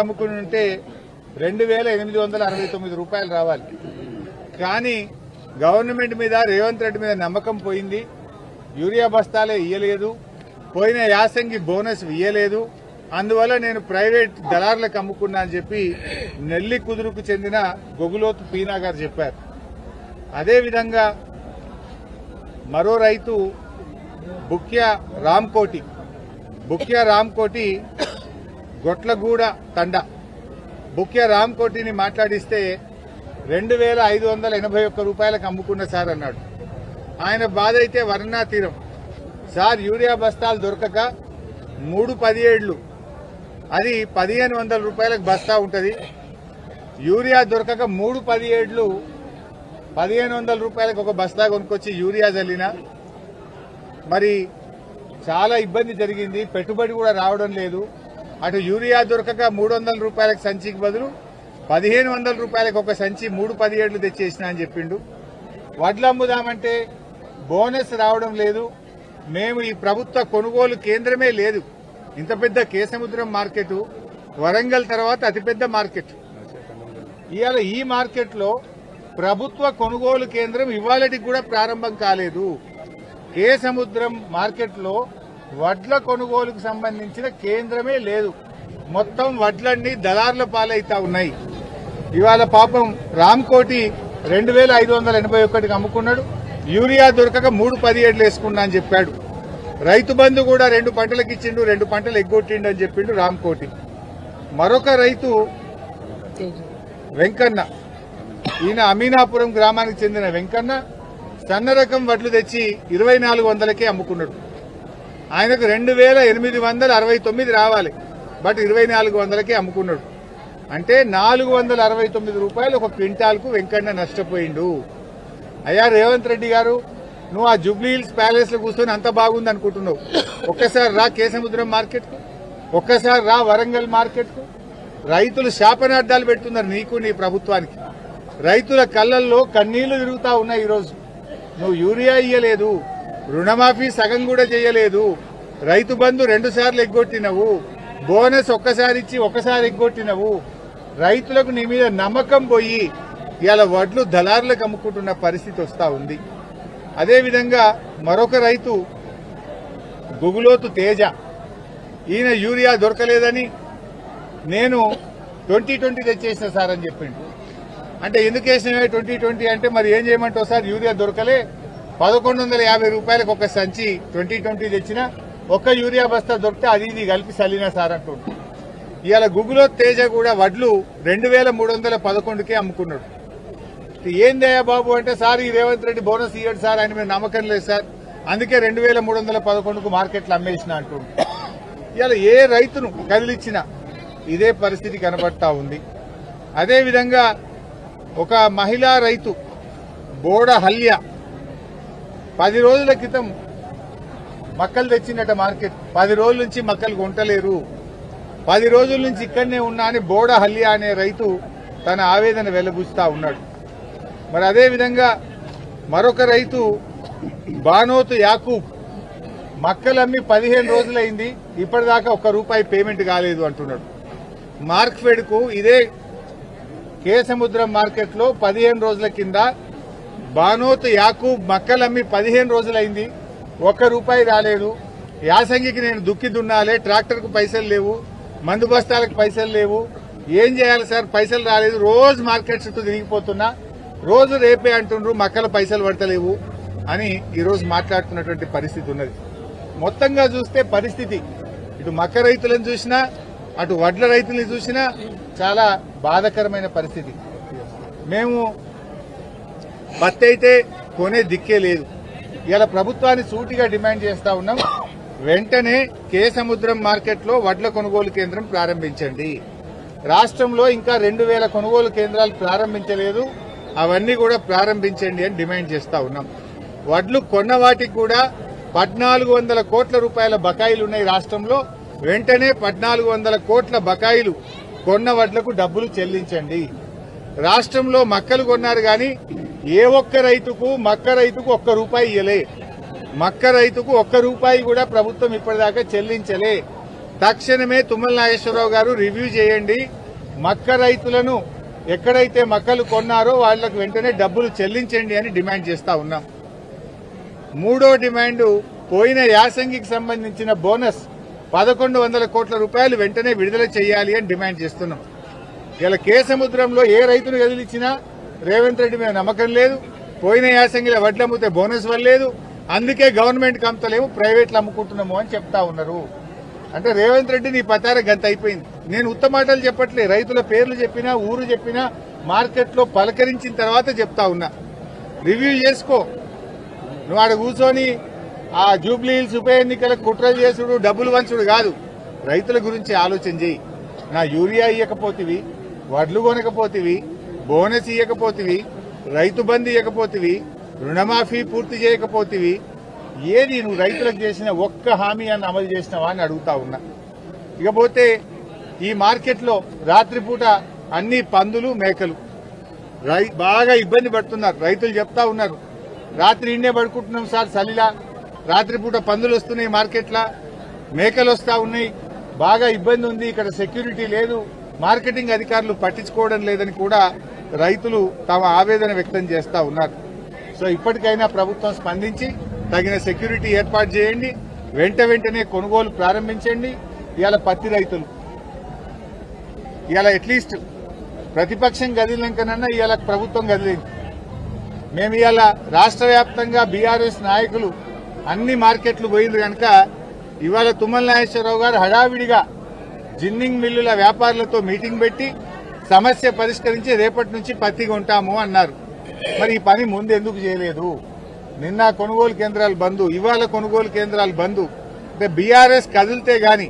అమ్ముకుని ఉంటే రెండు వేల ఎనిమిది వందల అరవై తొమ్మిది రూపాయలు రావాలి. కానీ గవర్నమెంట్ మీద రేవంత్ రెడ్డి మీద నమ్మకం పోయింది. యూరియా బస్తాలే ఇయ్యలేదు. పోయిన యాసంగి బోనస్ ఇయ్యలేదు. అందువల్ల నేను ప్రైవేట్ దళారులకు అమ్ముకున్నా అని చెప్పి నెల్లి కుదురుకు చెందిన గొగులోతు పీనా గారు చెప్పారు. అదేవిధంగా మరో రైతు బుక్య రామ్కోటి బుక్య రామ్కోటి గొట్లగూడ తండ. బుక్య రామ్కోటిని మాట్లాడిస్తే రెండు వేల ఐదు వందల ఎనభై ఒక్క రూపాయలకు అమ్ముకున్న సార్ అన్నాడు. ఆయన బాధ అయితే వర్ణా తీరం. సార్ యూరియా బస్తాలు దొరకక మూడు పదిహేడులు. అది పదిహేను వందల రూపాయలకు బస్తా ఉంటుంది. యూరియా దొరకక మూడు పదిహేడులు. పదిహేను వందల రూపాయలకు ఒక బస్తా కొనుక్కొచ్చి యూరియా చల్లిన మరి చాలా ఇబ్బంది జరిగింది. పెట్టుబడి కూడా రావడం లేదు. అటు యూరియా దొరకక మూడు వందల రూపాయలకు సంచికి బదులు పదిహేను వందల రూపాయలకు ఒక సంచి మూడు పదిహేడులు తెచ్చేసిన అని చెప్పిండు. వడ్లు అమ్ముదామంటే బోనస్ రావడం లేదు. మేము ఈ ప్రభుత్వ కొనుగోలు కేంద్రమే లేదు. ఇంత పెద్ద కేసముద్రం మార్కెట్ వరంగల్ తర్వాత అతిపెద్ద మార్కెట్. ఇవాళ ఈ మార్కెట్లో ప్రభుత్వ కొనుగోలు కేంద్రం ఇవాళటికి కూడా ప్రారంభం కాలేదు. కేసముద్రం మార్కెట్లో వడ్ల కొనుగోలుకు సంబంధించిన కేంద్రమే లేదు. మొత్తం వడ్లన్నీ దళార్ల పాలైతా ఉన్నాయి. ఇవాళ పాపం రామ్కోటి రెండు వేల ఐదు వందల ఎనభై ఒకటికి అమ్ముకున్నాడు. యూరియా దొరకక మూడు పదిహేడులు వేసుకున్నా అని చెప్పాడు. రైతు బంధు కూడా రెండు పంటలకు ఇచ్చిండు రెండు పంటలు ఎగ్గొట్టిండు అని చెప్పిండు రామ్కోటి మరొక రైతు వెంకన్న. ఈయన అమీనాపురం గ్రామానికి చెందిన వెంకన్న సన్న రకం వడ్లు తెచ్చి ఇరవై నాలుగు వందలకే అమ్ముకున్నాడు. ఆయనకు రెండు వేల ఎనిమిది వందల అరవై తొమ్మిది రావాలి. బట్ ఇరవై నాలుగు వందలకే అమ్ముకున్నాడు. అంటే నాలుగు వందల అరవై తొమ్మిది రూపాయలు ఒక క్వింటాల్కు వెంకన్న నష్టపోయిండు. అయ్యా రేవంత్ రెడ్డి గారు నువ్వు ఆ జూబ్లీ హిల్స్ ప్యాలెస్లో కూర్చొని అంత బాగుంది అనుకుంటున్నావు. ఒక్కసారి రా కేశముద్రం మార్కెట్కు ఒక్కసారి రా వరంగల్ మార్కెట్కు రైతులు శాపనార్థాలు పెడుతున్నారు నీకు నీ ప్రభుత్వానికి. రైతుల కళ్ళల్లో కన్నీళ్ళు తిరుగుతా ఉన్నాయి ఈరోజు. నువ్వు యూరియా ఇయ్యలేదు. రుణమాఫీ సగం కూడా చేయలేదు. రైతు బంధు రెండు సార్లు ఎగ్గొట్టినవు. బోనస్ ఒక్కసారి ఇచ్చి ఒక్కసారి ఎగ్గొట్టినవు. రైతులకు నీ మీద నమ్మకం పోయి ఇవాళ వడ్లు దళారులకు అమ్ముకుంటున్న పరిస్థితి వస్తూ ఉంది. అదేవిధంగా మరొక రైతు గుగులోతు తేజ. ఈయన యూరియా దొరకలేదని నేను ట్వంటీ ట్వంటీ తెచ్చేసిన సార్ అని చెప్పిండు. అంటే ఎందుకు వేసినవే ట్వంటీ ట్వంటీ అంటే మరి ఏం చేయమంటావు సార్? యూరియా దొరకలే. పదకొండు వందల యాభై రూపాయలకు ఒక సంచి ట్వంటీ ట్వంటీ తెచ్చిన ఒక్క యూరియా బస్తా దొరికితే అది ఇది కలిపి సలీనా సార్ అంటుండు. ఇవాళ గుగులో తేజ కూడా వడ్లు రెండు వేల మూడు వందల పదకొండుకే అమ్ముకున్నాడు. ఏందయ్యా బాబు అంటే సార్ ఈ రేవంత్ రెడ్డి బోనస్ ఇయ్యాడు సార్ ఆయన మీద నమ్మకం లేదు సార్. అందుకే రెండు వేల మూడు వందల పదకొండుకు మార్కెట్లో అమ్మేసిన అంటుండు. ఇవాళ ఏ రైతును కదిలిచ్చినా ఇదే పరిస్థితి కనబడతా ఉంది. అదేవిధంగా ఒక మహిళా రైతు బోడ హల్య పది రోజుల క్రితం మక్కలు తెచ్చిందట మార్కెట్. పది రోజుల నుంచి మక్కలు కొంటలేరు. పది రోజుల నుంచి ఇక్కడనే ఉన్నా అని బోడ అనే రైతు తన ఆవేదన వెలబుచ్చుతా ఉన్నాడు. మరి అదేవిధంగా మరొక రైతు బానోతు యాకూబ్ మక్కలమ్మి పదిహేను రోజులైంది. ఇప్పటిదాకా ఒక్క రూపాయి పేమెంట్ కాలేదు అంటున్నాడు. మార్క్ఫెడ్కు ఇదే కేసముద్రం మార్కెట్లో పదిహేను రోజుల కింద బానోత్ యాకూబ్ మక్కలమ్మి పదిహేను రోజులైంది. ఒక్క రూపాయి రాలేదు. యాసంగికి నేను దుక్కి దున్నాలే ట్రాక్టర్కు పైసలు లేవు మందు బస్తాలకు పైసలు లేవు. ఏం చేయాలి సార్? పైసలు రాలేదు. రోజు మార్కెట్ చుట్టూ తిరిగిపోతున్నా. రోజు రేపే అంటుండ్రు మక్కల పైసలు పడతలేవు అని ఈరోజు మాట్లాడుతున్నటువంటి పరిస్థితి ఉన్నది. మొత్తంగా చూస్తే పరిస్థితి. ఇటు మక్క రైతులను చూసినా అటు వడ్ల రైతుల్ని చూసినా చాలా బాధాకరమైన పరిస్థితి. మేము పత్తి అయితే కొనే దిక్కే లేదు. ఇలా ప్రభుత్వాన్ని సూటిగా డిమాండ్ చేస్తా ఉన్నాం. వెంటనే కే సముద్రం మార్కెట్లో వడ్ల కొనుగోలు కేంద్రం ప్రారంభించండి. రాష్ట్రంలో ఇంకా రెండు వేల కొనుగోలు కేంద్రాలు ప్రారంభించలేదు. అవన్నీ కూడా ప్రారంభించండి అని డిమాండ్ చేస్తా ఉన్నాం. వడ్లు కొన్న వాటికి కూడా పద్నాలుగు వందల కోట్ల రూపాయల బకాయిలు ఉన్నాయి రాష్ట్రంలో. వెంటనే పద్నాలుగు వందల కోట్ల బకాయిలు కొన్న వడ్లకు డబ్బులు చెల్లించండి. రాష్ట్రంలో మక్కలు కొన్నారు కానీ ఏ ఒక్క రైతుకు మక్క రైతుకు ఒక్క రూపాయి ఇయ్యలే. మక్క రైతుకు ఒక్క రూపాయి కూడా ప్రభుత్వం ఇప్పటిదాకా చెల్లించలే. తక్షణమే తుమ్మల నాగేశ్వరరావు గారు రివ్యూ చేయండి. మక్క రైతులను ఎక్కడైతే మక్కలు కొన్నారో వాళ్ళకు వెంటనే డబ్బులు చెల్లించండి అని డిమాండ్ చేస్తా ఉన్నాం. మూడో డిమాండ్ పోయిన యాసంగికి సంబంధించిన బోనస్ పదకొండు వందల కోట్ల రూపాయలు వెంటనే విడుదల చేయాలి అని డిమాండ్ చేస్తున్నాం. ఇలా కేసముద్రంలో ఏ రైతును కదిలిచ్చినా రేవంత్ రెడ్డి మీద నమ్మకం లేదు. పోయిన యాసంగిలో వడ్లు అమ్మితే బోనస్ వల్లేదు అందుకే గవర్నమెంట్ కంపెనీలేమో ప్రైవేట్లు అమ్ముకుంటున్నాము అని చెప్తా ఉన్నారు. అంటే రేవంత్ రెడ్డి నీ పతార గంత అయిపోయింది. నేను ఉత్త మాటలు చెప్పట్లే. రైతుల పేర్లు చెప్పినా ఊరు చెప్పినా మార్కెట్లో పలకరించిన తర్వాత చెప్తా ఉన్నా. రివ్యూ చేసుకో. నువ్వు ఆడ కూర్చొని ఆ జూబ్లీ హిల్స్ ఉప ఎన్నికల కుట్ర చేసుడు డబ్బులు వంచుడు కాదు. రైతుల గురించి ఆలోచన చేయి. నా యూరియా ఇయ్యకపోతేవి వడ్లు కొనకపోతివి బోనస్ ఇవ్వకపోతేవి రైతు బంధు ఇవ్వకపోతేవి రుణమాఫీ పూర్తి చేయకపోతివి ఏది నువ్వు రైతులకు చేసిన ఒక్క హామీ అని అమలు చేసినావా అని అడుగుతా ఉన్నా. ఇకపోతే ఈ మార్కెట్లో రాత్రిపూట అన్ని పందులు మేకలు. రై బాగా ఇబ్బంది పడుతున్నారు. రైతులు చెప్తా ఉన్నారు. రాత్రి ఇండే పడుకుంటున్నాం సార్ చలిలా. రాత్రిపూట పందులు వస్తున్నాయి మార్కెట్లా. మేకలు వస్తా ఉన్నాయి. బాగా ఇబ్బంది ఉంది. ఇక్కడ సెక్యూరిటీ లేదు. మార్కెటింగ్ అధికారులు పట్టించుకోవడం లేదని కూడా రైతులు తమ ఆవేదన వ్యక్తం చేస్తూ ఉన్నారు. సో ఇప్పటికైనా ప్రభుత్వం స్పందించి తగిన సెక్యూరిటీ ఏర్పాటు చేయండి. వెంట వెంటనే కొనుగోలు ప్రారంభించండి. ఇవాళ పత్తి రైతులు. ఇవాళ అట్లీస్ట్ ప్రతిపక్షం గదిలినాకనన్నా ఇవాళ ప్రభుత్వం గదిలింది. మేము ఇవాళ రాష్ట్ర వ్యాప్తంగా బీఆర్ఎస్ నాయకులు అన్ని మార్కెట్లు పోయింది కనుక ఇవాళ తుమ్మల నాగేశ్వరరావు గారు హడావిడిగా జిన్నింగ్ మిల్లుల వ్యాపారులతో మీటింగ్ పెట్టి సమస్య పరిష్కరించి రేపటి నుంచి పత్తిగా ఉంటాము అన్నారు. మరి ఈ పని ముందు ఎందుకు చేయలేదు? నిన్న కొనుగోలు కేంద్రాలు బంద్ ఇవాళ కొనుగోలు కేంద్రాలు బంద్. అంటే బీఆర్ఎస్ కదిలితే గాని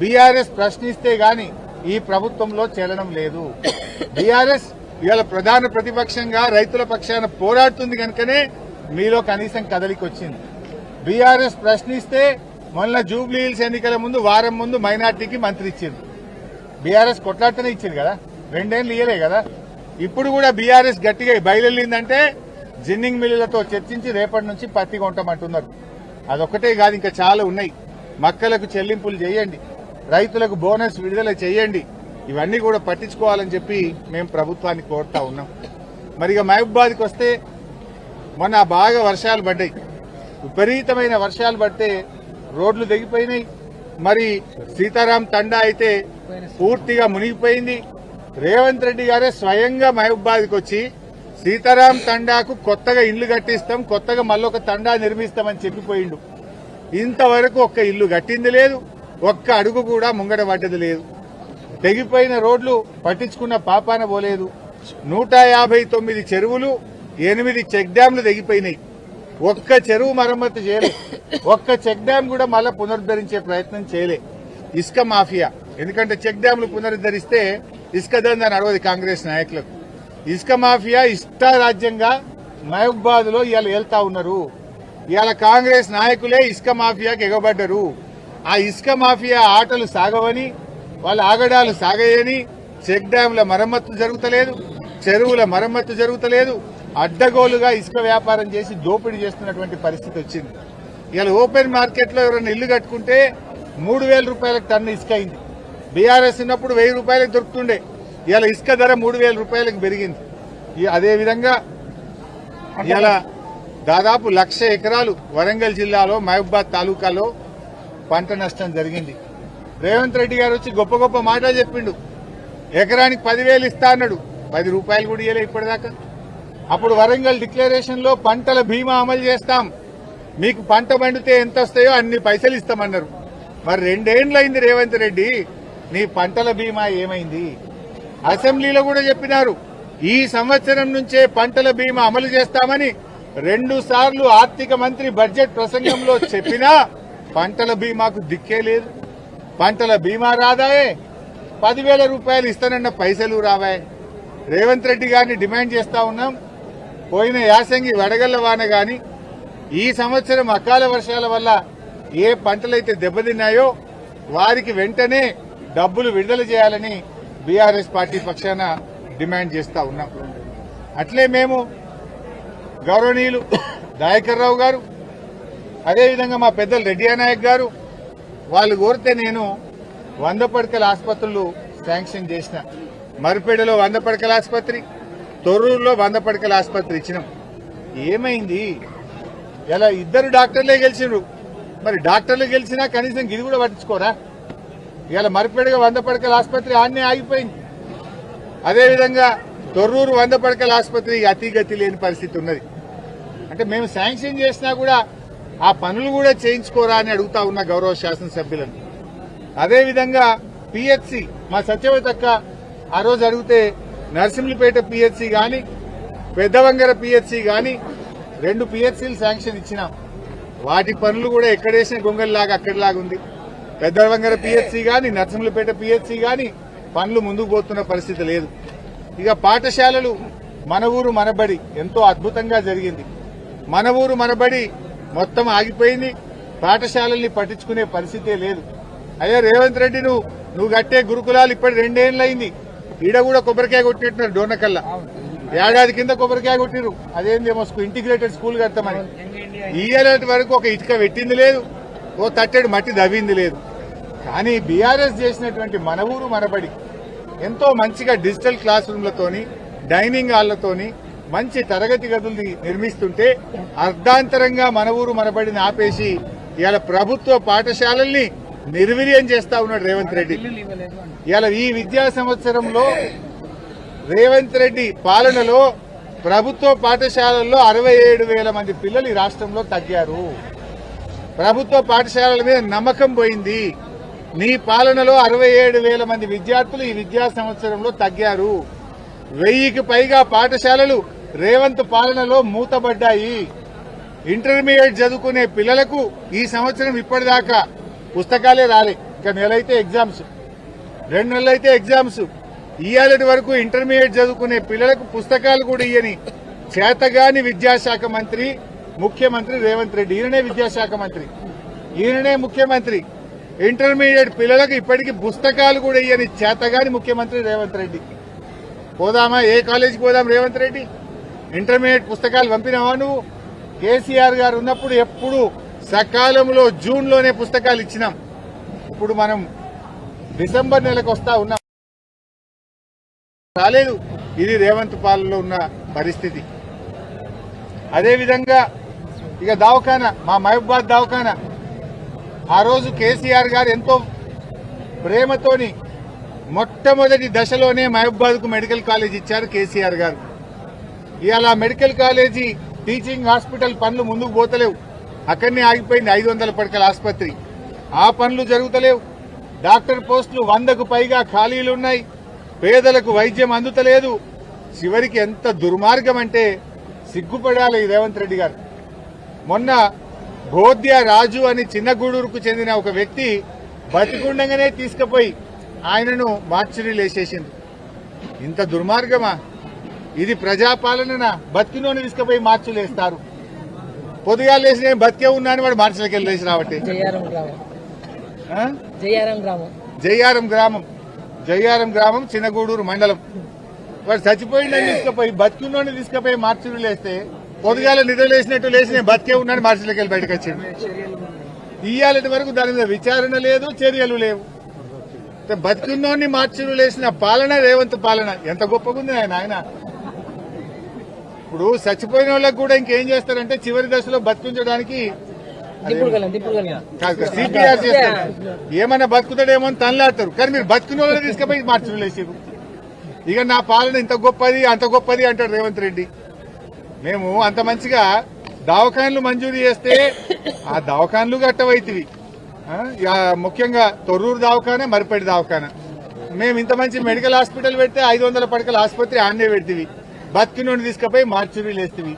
బీఆర్ఎస్ ప్రశ్నిస్తే గాని ఈ ప్రభుత్వంలో చేరడం లేదు. బీఆర్ఎస్ ఇవాళ ప్రధాన ప్రతిపక్షంగా రైతుల పక్షాన పోరాడుతుంది కనుకనే మీలో కనీసం కదలికి వచ్చింది బీఆర్ఎస్ ప్రశ్నిస్తే మొన్న జూబ్లీ హిల్స్ ఎన్నికల ముందు వారం ముందు మైనార్టీకి మంత్రి ఇచ్చింది బీఆర్ఎస్ కొట్లాటనే ఇచ్చింది కదా? రెండేళ్ళు ఇయ్యలే కదా. ఇప్పుడు కూడా బీఆర్ఎస్ గట్టిగా బయలుదేరిందంటే జిన్నింగ్ మిల్లులతో చర్చించి రేపటి నుంచి పత్తి కొంటామంటున్నారు. అదొక్కటే కాదు ఇంకా చాలా ఉన్నాయి. మక్కలకు చెల్లింపులు చేయండి. రైతులకు బోనస్ విడుదల చేయండి. ఇవన్నీ కూడా పట్టించుకోవాలని చెప్పి మేము ప్రభుత్వాన్ని కోరుతా ఉన్నాం. మరి ఇక మహబూబాద్కి వస్తే మొన్న బాగా వర్షాలు పడ్డాయి. విపరీతమైన వర్షాలు పడితే రోడ్లు తెగిపోయినాయి. మరి సీతారాం తండా అయితే పూర్తిగా మునిగిపోయింది. రేవంత్ రెడ్డి గారే స్వయంగా మహబూబాద్కి వచ్చి సీతారాం తండాకు కొత్తగా ఇల్లు కట్టిస్తాం కొత్తగా మళ్ళొక తండా నిర్మిస్తామని చెప్పిపోయిండు ఇంతవరకు ఒక్క ఇల్లు కట్టింది లేదు ఒక్క అడుగు కూడా ముంగడ పడ్డది లేదు. తెగిపోయిన రోడ్లు పట్టించుకున్న పాపాన పోలేదు. నూట యాభై తొమ్మిది చెరువులు ఎనిమిది చెక్ డ్యాంలు తెగిపోయినాయి. ఒక్క చెరువు మరమ్మతు చేయలే. ఒక్క చెక్ డ్యాం కూడా మళ్ళా పునరుద్ధరించే ప్రయత్నం చేయలే. ఇసుక మాఫియా. ఎందుకంటే చెక్ డ్యాంలు పునరుద్ధరిస్తే ఇసుక దందా నడవదు కాంగ్రెస్ నాయకులకు. ఇసుక మాఫియా ఇష్టారాజ్యంగా మహబూబాద్లో ఇవాళ వెళ్తా ఉన్నారు. ఇవాళ కాంగ్రెస్ నాయకులే ఇసుక మాఫియాకి ఎగబడ్డరు. ఆ ఇసుక మాఫియా ఆటలు సాగవని వాళ్ళ ఆగడాలు సాగయని చెక్ డ్యాంల మరమ్మత్తు జరుగుతలేదు చెరువుల మరమ్మత్తు జరుగుతలేదు అడ్డగోలుగా ఇసుక వ్యాపారం చేసి దోపిడీ చేస్తున్నటువంటి పరిస్థితి వచ్చింది. ఇవాళ ఓపెన్ మార్కెట్లో ఎవరైనా ఇల్లు కట్టుకుంటే మూడు వేల రూపాయలకు టన్ను ఇసుక అయింది. బీఆర్ఎస్ ఉన్నప్పుడు వెయ్యి రూపాయలకు దొరుకుతుండే. ఇవాళ ఇసుక ధర మూడు వేల రూపాయలకు పెరిగింది. అదే విధంగా ఇలా దాదాపు లక్ష ఎకరాలు వరంగల్ జిల్లాలో మహబూబాద్ తాలూకాలో పంట నష్టం జరిగింది. రేవంత్ రెడ్డి గారు వచ్చి గొప్ప గొప్ప మాటలు చెప్పిండు. ఎకరానికి పదివేలు ఇస్తా అన్నాడు. పది రూపాయలు కూడా ఇయ్యలే ఇప్పటిదాకా. అప్పుడు వరంగల్ డిక్లరేషన్లో పంటల బీమా అమలు చేస్తాం. మీకు పంట పండితే ఎంత వస్తాయో అన్ని పైసలు ఇస్తామన్నారు. మరి రెండేండ్లైంది రేవంత్ రెడ్డి. నీ పంటల బీమా ఏమైంది? అసెంబ్లీలో కూడా చెప్పినారు ఈ సంవత్సరం నుంచే పంటల బీమా అమలు చేస్తామని రెండు సార్లు ఆర్థిక మంత్రి బడ్జెట్ ప్రసంగంలో చెప్పినా పంటల బీమాకు దిక్కే లేదు. పంటల బీమా రాదాయే. పదివేల రూపాయలు ఇస్తానన్న పైసలు రావాయే. రేవంత్ రెడ్డి గారిని డిమాండ్ చేస్తా ఉన్నాం. పోయిన యాసంగి వడగళ్ళ వాన గాని ఈ సంవత్సరం అకాల వర్షాల వల్ల ఏ పంటలైతే దెబ్బతిన్నాయో వారికి వెంటనే డబ్బులు విడుదల చేయాలని బీఆర్ఎస్ పార్టీ పక్షాన డిమాండ్ చేస్తా ఉన్నాం. అట్లే మేము గౌరవనీయులు దాయకర్ రావు గారు అదేవిధంగా మా పెద్దలు రెడ్డి నాయక్ గారు వాళ్ళు కోరితే నేను వంద పడకల ఆసుపత్రులు శాంక్షన్ చేసిన. మరిపేడలో వంద పడకల ఆసుపత్రి తొర్రూరులో వంద పడకల ఆసుపత్రి ఇచ్చినాం. ఏమైంది? ఇలా ఇద్దరు డాక్టర్లే గెలిచినారు మరి డాక్టర్లు గెలిచినా కనీసం ఇది కూడా పట్టించుకోరా? ఇవాళ మరిపేడగా వంద పడకల ఆసుపత్రి ఆన్నే ఆగిపోయింది. అదేవిధంగా తొర్రూరు వంద పడకల ఆసుపత్రి అతిగతి లేని పరిస్థితి ఉన్నది. అంటే మేము శాంక్షన్ చేసినా కూడా ఆ పనులు కూడా చేయించుకోరా అని అడుగుతా ఉన్న గౌరవ శాసనసభ్యులను. అదేవిధంగా పిహెచ్సి మా సత్యవతక్క ఆ రోజు అడిగితే నరసింహులపేట పిహెచ్సి కానీ పెద్దవంగర పిహెచ్సి కానీ రెండు పిహెచ్సిలు శాంక్షన్ ఇచ్చినాం. వాటి పనులు కూడా ఎక్కడేసిన గొంగల్లాగా అక్కడిలాగా ఉంది పెద్దవంగర పిహెచ్సి కానీ నరసింహులపేట పిహెచ్సి కానీ పనులు ముందుకు పోతున్న పరిస్థితి లేదు. ఇక పాఠశాలలు మన ఊరు మనబడి ఎంతో అద్భుతంగా జరిగింది. మన ఊరు మనబడి మొత్తం ఆగిపోయింది. పాఠశాలల్ని పట్టించుకునే పరిస్థితే లేదు. అయ్యా రేవంత్ రెడ్డి నువ్వు నువ్వు కట్టే గురుకులాలు ఇప్పటి రెండేళ్ళయింది. ఈడ కూడా కొబ్బరికాయ కొట్టినట్టున్నారు డోనకల్లా ఏడాది కింద కొబ్బరికాయ కొట్టిరు అదేందేమో ఇంటిగ్రేటెడ్ స్కూల్ కడతామని. ఇయ్యేటి వరకు ఒక ఇటుక పెట్టింది లేదు. ఓ తట్టెడు మట్టి దవ్వింది లేదు. కానీ బీఆర్ఎస్ చేసినటువంటి మన ఊరు మనబడి ఎంతో మంచిగా డిజిటల్ క్లాస్ రూమ్లతోని డైనింగ్ హాళ్ళతోని మంచి తరగతి గదుల్ని నిర్మిస్తుంటే అర్ధాంతరంగా మన ఊరు మనబడిని ఆపేసి ఇవాళ ప్రభుత్వ పాఠశాలల్ని నిర్వీర్యం చేస్తా ఉన్నాడు రేవంత్ రెడ్డి. ఇవాళ ఈ విద్యా సంవత్సరంలో రేవంత్ రెడ్డి పాలనలో ప్రభుత్వ పాఠశాలల్లో అరవై ఏడు వేల మంది పిల్లలు ఈ రాష్ట్రంలో తగ్గారు. ప్రభుత్వ పాఠశాలల మీద నమ్మకం పోయింది. నీ పాలనలో అరవై ఏడు వేల మంది విద్యార్థులు ఈ విద్యా సంవత్సరంలో తగ్గారు. వెయ్యికి పైగా పాఠశాలలు రేవంత్ పాలనలో మూతబడ్డాయి. ఇంటర్మీడియట్ చదువుకునే పిల్లలకు ఈ సంవత్సరం ఇప్పటిదాకా పుస్తకాలే రాలే. ఇంకా నెలైతే ఎగ్జామ్స్. రెండు నెలలైతే ఎగ్జామ్స్. ఇయ్యాలటి వరకు ఇంటర్మీడియట్ చదువుకునే పిల్లలకు పుస్తకాలు కూడా ఇయ్యని చేతగాని విద్యాశాఖ మంత్రి ముఖ్యమంత్రి రేవంత్ రెడ్డి. ఈయననే విద్యాశాఖ మంత్రి. ఈయననే ముఖ్యమంత్రి. ఇంటర్మీడియట్ పిల్లలకు ఇప్పటికీ పుస్తకాలు కూడా ఇయ్యని చేతగాని ముఖ్యమంత్రి రేవంత్ రెడ్డి. పోదామా? ఏ కాలేజీకి పోదాం రేవంత్ రెడ్డి? ఇంటర్మీడియట్ పుస్తకాలు పంపినావా నువ్వు? కేసీఆర్ గారు ఉన్నప్పుడు ఎప్పుడు సకాలంలో జూన్లోనే పుస్తకాలు ఇచ్చినాం. ఇప్పుడు మనం డిసెంబర్ నెలకు వస్తా ఉన్నాం. రాలేదు. ఇది రేవంత్ పాలనలో ఉన్న పరిస్థితి. అదేవిధంగా ఇక దవాఖానా మా మహబూబాద్ దవాఖానా. ఆ రోజు కేసీఆర్ గారు ఎంతో ప్రేమతోని మొట్టమొదటి దశలోనే మహబూబాద్కు మెడికల్ కాలేజ్ ఇచ్చారు కేసీఆర్ గారు. ఇవాళ మెడికల్ కాలేజీ టీచింగ్ హాస్పిటల్ పనులు ముందుకు పోతలేవు. అక్కడనే ఆగిపోయింది ఐదు వందల పడకల ఆసుపత్రి. ఆ పనులు జరుగుతలేవు. డాక్టర్ పోస్టులు వందకు పైగా ఖాళీలు ఉన్నాయి. పేదలకు వైద్యం అందుతలేదు. చివరికి ఎంత దుర్మార్గం అంటే సిగ్గుపడాలి రేవంత్ రెడ్డి గారు. మొన్న గోద్య రాజు అని చిన్నగూడూరుకు చెందిన ఒక వ్యక్తి బతికుండగానే తీసుకుపోయి ఆయనను మార్చురీలు వేసేసింది. ఇంత దుర్మార్గమా? ఇది ప్రజాపాలన బతికినోని తీసుకుపోయి మార్చులు వేస్తారు. పొద్దుగా లేచి నేను బతికే ఉన్నాను వాడు మార్చులకి వెళ్ళి లేచి రావట్టే. జయారం గ్రామం? జయారం గ్రామం. చిన్నగూడూరు మండలం. వాడు చచ్చిపోయిందని తీసుకుపోయి బతికున్నోని తీసుకుపోయి మార్చులు వేస్తే పొద్దుగాల నిద్ర లేచినట్టు లేచి నేను బతికే ఉన్నాను మార్చులకి వెళ్ళి బయటకు వచ్చిండు ఇయ్యాలటి వరకు దాని మీద విచారణ లేదు చర్యలు లేవు. అంటే బతికున్నోని మార్చులు లేసిన పాలన రేవంత్ పాలన. ఎంత గొప్పగుంది ఆయన ఆయన. ఇప్పుడు చచ్చిపోయిన వాళ్ళకి కూడా ఇంకేం చేస్తారంటే చివరి దశలో బతికించడానికి సిపిఆర్ చేస్తారు ఏమన్నా బతుకుతాడేమో అని తనలాడతారు కానీ మీరు బతుకున్న వాళ్ళని తీసుకుపోయి మార్చులు వేసారు ఇక నా పాలన ఇంత గొప్పది అంత గొప్పది అంటాడు రేవంత్ రెడ్డి. మేము అంత మంచిగా దవాఖాన్లు మంజూరు చేస్తే ఆ దవాఖాన్లు గట్టవైతివి. ఇక ముఖ్యంగా తొర్రూరు దవాఖానే మరిపేట దవాఖాన మేము ఇంత మంచి మెడికల్ హాస్పిటల్ పెడితే ఐదు వందల పడకల ఆసుపత్రి ఆన్నే పెడితివి. నుండి తీసుకుపోయి మార్చురీలు వేస్తేవి.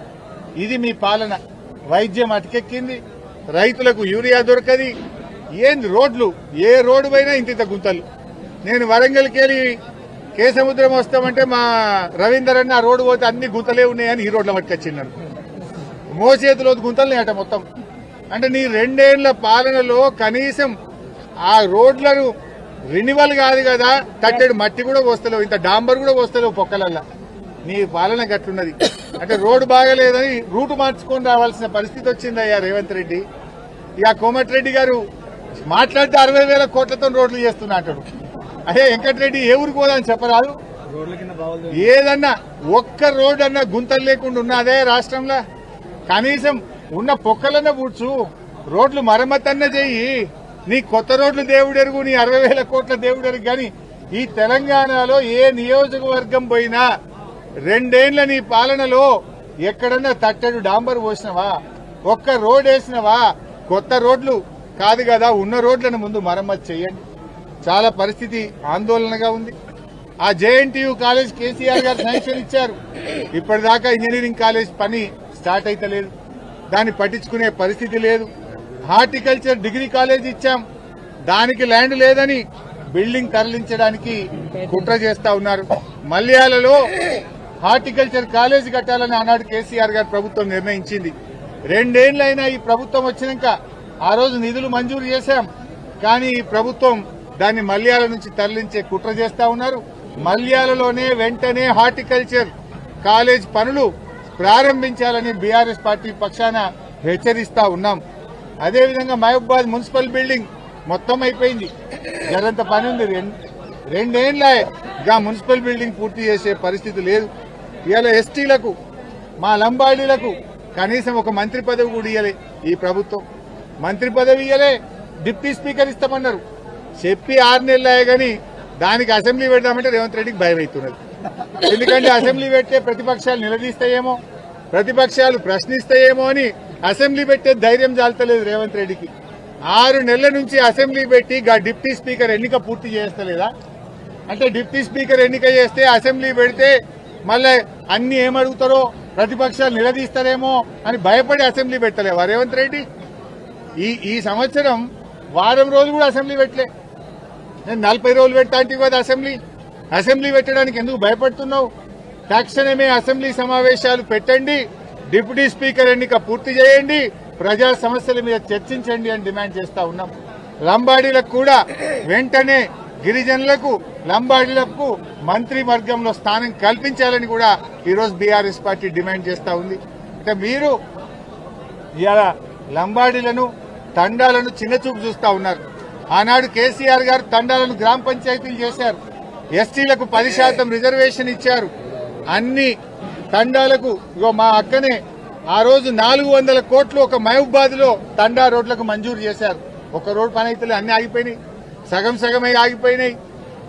ఇది మీ పాలన. వైద్యం అటకెక్కింది. రైతులకు యూరియా దొరకది. ఏంది రోడ్లు? ఏ రోడ్డు పైన ఇంత ఇంత గుంతలు. నేను వరంగల్కి వెళ్ళి కేసముద్రం వస్తామంటే మా రవీందర్ అన్న ఆ రోడ్డు పోతే అన్ని గుంతలే ఉన్నాయని ఈ రోడ్ల పట్టుకొచ్చిండు మోసేతిలో గుంతలు అట మొత్తం. అంటే నీ రెండేళ్ళ పాలనలో కనీసం ఆ రోడ్లను రెన్యువల్ కాదు కదా తట్టెడు మట్టి కూడా వస్తలేవు ఇంత డాంబర్ కూడా వస్తలేవు పొక్కలల్లా. నీ పాలన గట్లున్నది. అంటే రోడ్డు బాగలేదని రూటు మార్చుకొని రావాల్సిన పరిస్థితి వచ్చిందయ్యా రేవంత్ రెడ్డి. ఇక కోమటిరెడ్డి గారు మాట్లాడితే అరవై వేల కోట్లతో రోడ్లు చేస్తున్నా అంటాడు. అయ్యే వెంకటరెడ్డి ఏ ఊరికి పోదని చెప్పరాదు? ఏదన్నా ఒక్క రోడ్ అన్నా గుంతలు లేకుండా ఉన్నదే రాష్ట్రంలో. కనీసం ఉన్న పొక్కలన్న పూడ్చు రోడ్లు మరమ్మతు అన్న చెయ్యి నీ కొత్త రోడ్లు దేవుడెరుగు నీ అరవై వేల కోట్ల దేవుడెరుగు కానీ ఈ తెలంగాణలో ఏ నియోజకవర్గం పోయినా రెండేండ్ల నీ పాలనలో ఎక్కడన్నా తట్టడు డాంబర్ పోసినవా? ఒక్క రోడ్ వేసినవా? కొత్త రోడ్లు కాదు కదా ఉన్న రోడ్లను ముందు మరమ్మతు చేయండి. చాలా పరిస్థితి ఆందోళనగా ఉంది. ఆ జేఎన్టీయూ కాలేజ్ కేసీఆర్ గారు శాంక్షన్ ఇచ్చారు. ఇప్పటిదాకా ఇంజనీరింగ్ కాలేజ్ పని స్టార్ట్ అయితలేదు దాన్ని పట్టించుకునే పరిస్థితి లేదు. హార్టికల్చర్ డిగ్రీ కాలేజ్ ఇచ్చాం. దానికి ల్యాండ్ లేదని బిల్డింగ్ తరలించడానికి కుట్ర చేస్తా ఉన్నారు. మల్యాలలో హార్టికల్చర్ కాలేజ్ కట్టాలని ఆనాడు కేసీఆర్ గారు ప్రభుత్వం నిర్ణయించింది. రెండేళ్ళైనా ఈ ప్రభుత్వం వచ్చినాక ఆ రోజు నిధులు మంజూరు చేశాం. కానీ ఈ ప్రభుత్వం దాన్ని మల్యాల నుంచి తరలించే కుట్ర చేస్తా ఉన్నారు. మల్యాలలోనే వెంటనే హార్టికల్చర్ కాలేజ్ పనులు ప్రారంభించాలని బీఆర్ఎస్ పార్టీ పక్షాన హెచ్చరిస్తా ఉన్నాం. అదేవిధంగా మహబూబాద్ మున్సిపల్ బిల్డింగ్ మొత్తం అయిపోయింది. జరంత పని ఉంది. రెం- రెండేళ్ళ గా మున్సిపల్ బిల్డింగ్ పూర్తి చేసే పరిస్థితి లేదు. ఇవాళ ఎస్టీలకు మా లంబాడీలకు కనీసం ఒక మంత్రి పదవి కూడా ఇయ్యలే ఈ ప్రభుత్వం. మంత్రి పదవి ఇయ్యలే డిప్యూటీ స్పీకర్ ఇస్తామన్నారు. చెప్పి ఆరు నెలలే కానీ దానికి అసెంబ్లీ పెడదామంటే రేవంత్ రెడ్డికి భయం అవుతున్నది. ఎందుకంటే అసెంబ్లీ పెడితే ప్రతిపక్షాలు నిలదీస్తాయేమో ప్రతిపక్షాలు ప్రశ్నిస్తాయేమో అని అసెంబ్లీ పెట్టే ధైర్యం జాలతలేదు రేవంత్ రెడ్డికి. ఆరు నెలల నుంచి అసెంబ్లీ పెట్టి గా డిప్యూటీ స్పీకర్ ఎన్నిక పూర్తి చేస్తలేదా? అంటే డిప్యూటీ స్పీకర్ ఎన్నిక చేస్తే అసెంబ్లీ పెడితే మళ్ళీ అన్ని ఏమడుగుతారో ప్రతిపక్షాలు నిలదీస్తారేమో అని భయపడి అసెంబ్లీ పెట్టలేవా రేవంత్ రెడ్డి? ఈ ఈ సంవత్సరం వారం రోజులు కూడా అసెంబ్లీ పెట్టలే. నేను నలభై రోజులు పెట్టడానికి కదా అసెంబ్లీ. అసెంబ్లీ పెట్టడానికి ఎందుకు భయపడుతున్నావు? తక్షణమే అసెంబ్లీ సమావేశాలు పెట్టండి. డిప్యూటీ స్పీకర్ ఎన్నిక పూర్తి చేయండి. ప్రజా సమస్యల మీద చర్చించండి అని డిమాండ్ చేస్తా ఉన్నాం. లంబాడీలకు కూడా వెంటనే గిరిజనులకు లంబాడీలకు మంత్రి వర్గంలో స్థానం కల్పించాలని కూడా ఈరోజు బీఆర్ఎస్ పార్టీ డిమాండ్ చేస్తా ఉంది. అంటే మీరు ఇలా లంబాడీలను తండాలను చిన్నచూపు చూస్తా ఉన్నారు. ఆనాడు కేసీఆర్ గారు తండాలను గ్రామ పంచాయతీలు చేశారు. ఎస్టీలకు పది శాతం రిజర్వేషన్ ఇచ్చారు. అన్ని తండాలకు ఇగో మా అక్కనే ఆ రోజు నాలుగు వందల కోట్లు ఒక మహబూబాద్లో తండా రోడ్లకు మంజూరు చేశారు. ఒక రోడ్ పని అయితే అన్ని ఆగిపోయినాయి. సగం సగమై ఆగిపోయినాయి.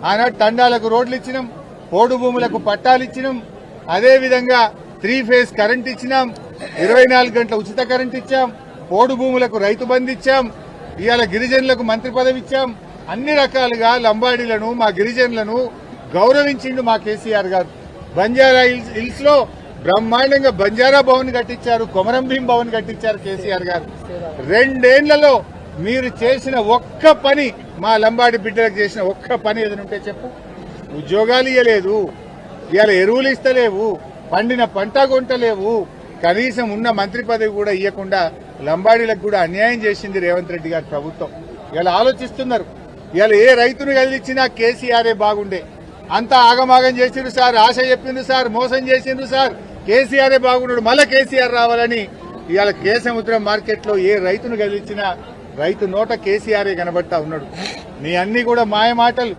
ఆనాడు తండాలకు రోడ్లు ఇచ్చినాం. పోడు భూములకు పట్టాలు ఇచ్చినాం. అదేవిధంగా త్రీ ఫేజ్ కరెంట్ ఇచ్చినాం. ఇరవై నాలుగు గంటల ఉచిత కరెంట్ ఇచ్చాం. పోడు భూములకు రైతు బంధు ఇచ్చాం. ఇవాళ గిరిజనులకు మంత్రి పదవి ఇచ్చాం. అన్ని రకాలుగా లంబాడీలను మా గిరిజనులను గౌరవించిండు మా కేసీఆర్ గారు. బంజారా హిల్స్ హిల్స్లో బ్రహ్మాండంగా బంజారా భవన్ కట్టించారు కొమరం భీం భవన్ కట్టించారు కేసీఆర్ గారు. రెండేళ్ళలో మీరు చేసిన ఒక్క పని మా లంబాడి బిడ్డలకు చేసిన ఒక్క పని ఏదైనా ఉంటే చెప్పు. ఉద్యోగాలు ఇవ్వలేదు ఇవాళ ఎరువులు ఇస్తలేవు పండిన పంట కొంటలేవు కనీసం ఉన్న మంత్రి పదవి కూడా ఇవ్వకుండా లంబాడీలకు కూడా అన్యాయం చేసింది రేవంత్ రెడ్డి గారి ప్రభుత్వం. ఇలా ఆలోచిస్తున్నారు. ఇవాళ ఏ రైతును కదిలిచ్చినా కేసీఆరే బాగుండే. అంతా ఆగమాగం చేసిండ్రు సార్ ఆశ చెప్పిండ్రు సార్ మోసం చేసిండ్రు సార్. కేసీఆరే బాగున్నాడు మళ్ళీ కేసీఆర్ రావాలని ఇవాళ కేసముద్రం మార్కెట్లో ఏ రైతును కదిలిచ్చినా రైతు నోట కేసీఆరే కనబడతా ఉన్నాడు. నీ అన్ని కూడా మాయ మాటలు.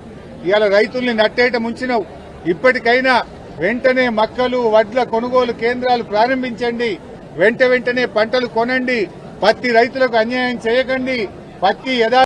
ఇవాళ రైతుల్ని నట్టేట ముంచినవు. ఇప్పటికైనా వెంటనే మక్కలు వడ్ల కొనుగోలు కేంద్రాలు ప్రారంభించండి. వెంట వెంటనే పంటలు కొనండి. పత్తి రైతులకు అన్యాయం చేయకండి. పత్తి యథా